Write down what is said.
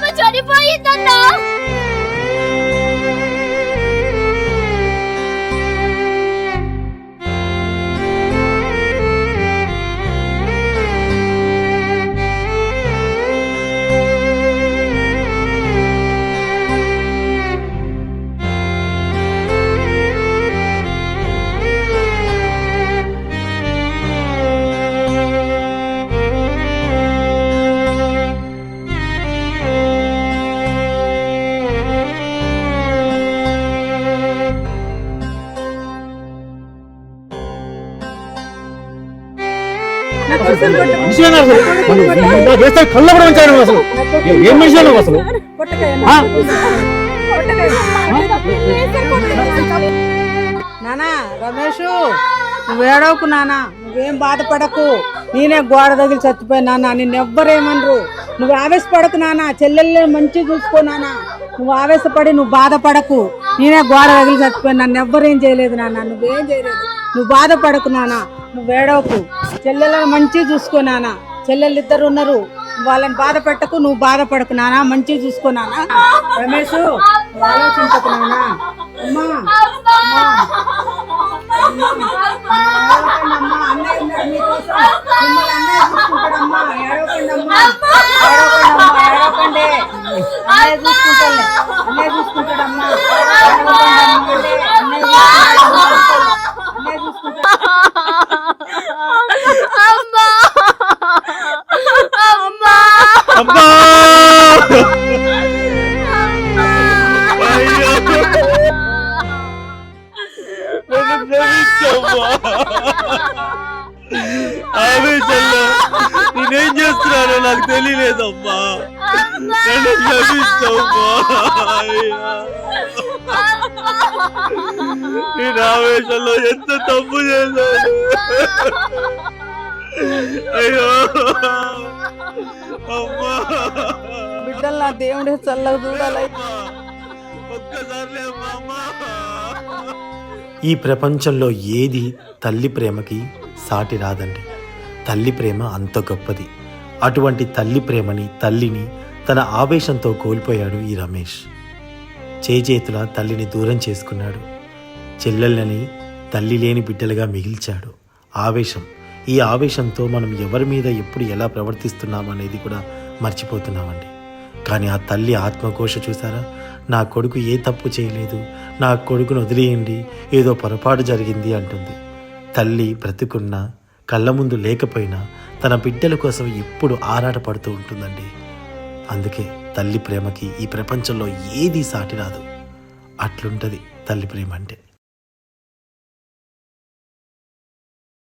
ఏం మనిషి రా నువ్వు? సార్ కొట్టద్దు నా మనిషి అసలు. ఇలా చేస్తే కళ్ళు కూడా ఉంచాను అసలు ఏం మనిషి అన్నావు అసలు నానా రమేష్ నువ్వేడవకు నానా. నువ్వేం బాధపడకు. నేనే గోడ తగిలి చచ్చిపోయి నాన్న ఎవ్వరేమనరు. నువ్వు ఆవేశపడకు నానా. చెల్లెల్ని మంచి చూసుకో నానా. నువ్వు ఆవేశపడి నువ్వు బాధపడకు. నేనే గోడ తగిలి చచ్చిపోయి నన్ను ఎవ్వరేం చేయలేదు నాన్న నువ్వేం చేయలేదు. నువ్వు బాధపడకు నానా. నువ్వేడవకు చెల్లెలను మంచి చూసుకో నానా. చెల్లెళ్ళు ఇద్దరు ఉన్నారు. వాళ్ళని బాధ పెట్టకు నువ్వు బాధపడకు నానా. మంచిగా చూసుకో నానా. రమేష్ ఆలోచించకు నానా. అమ్మా అమ్మా. అన్నయ్య చూసుకుంటాడమ్మా. ఏడవకండమ్మా. ఏడవకండమ్మా, ఏడవకండి. అన్నయ్య చూసుకుంటాడులే. అన్నయ్య చూసుకుంటాడమ్మా. ఏడవకండి, అన్నయ్య చూసుకుంటాడు. అన్నయ్య చూసుకుంటాడు. అమ్మా అమ్మా అబ్బా ఆవేశంలో నేనేం చేస్తున్నానో నాకు తెలియలేదమ్మా. నన్ను క్షమించమ్మా అయ్యో. నేను ఆవేశంలో ఎంత తప్పు చేశాను? అయ్యో. అమ్మా. బిడ్డలు నా దేవుడే చల్లగా చూడాలి. ఒక్కసారి అమ్మా. ఈ ప్రపంచంలో ఏది తల్లి ప్రేమకి సాటి రాదండి. తల్లి ప్రేమ అంత గొప్పది. అటువంటి తల్లి ప్రేమని తల్లిని తన ఆవేశంతో కోల్పోయాడు ఈ రమేష్. చేజేతుల తల్లిని దూరం చేసుకున్నాడు. చెల్లెళ్ళని తల్లి లేని బిడ్డలుగా మిగిల్చాడు. ఆవేశం. ఈ ఆవేశంతో మనం ఎవరి మీద ఎప్పుడు ఎలా ప్రవర్తిస్తున్నాం అనేది కూడా మర్చిపోతున్నామండి. కానీ ఆ తల్లి ఆత్మఘోష చూసారా? నా కొడుకు ఏ తప్పు చేయలేదు. నా కొడుకును వదిలేయండి. ఏదో పొరపాటు జరిగింది అంటుంది. తల్లి బ్రతుకున్నా కళ్ళ ముందు లేకపోయినా తన బిడ్డల కోసం ఎప్పుడు ఆరాటపడుతూ ఉంటుందండి. అందుకే తల్లి ప్రేమకి ఈ ప్రపంచంలో ఏది సాటి రాదు. అట్లుంటుంది తల్లి ప్రేమ అంటే.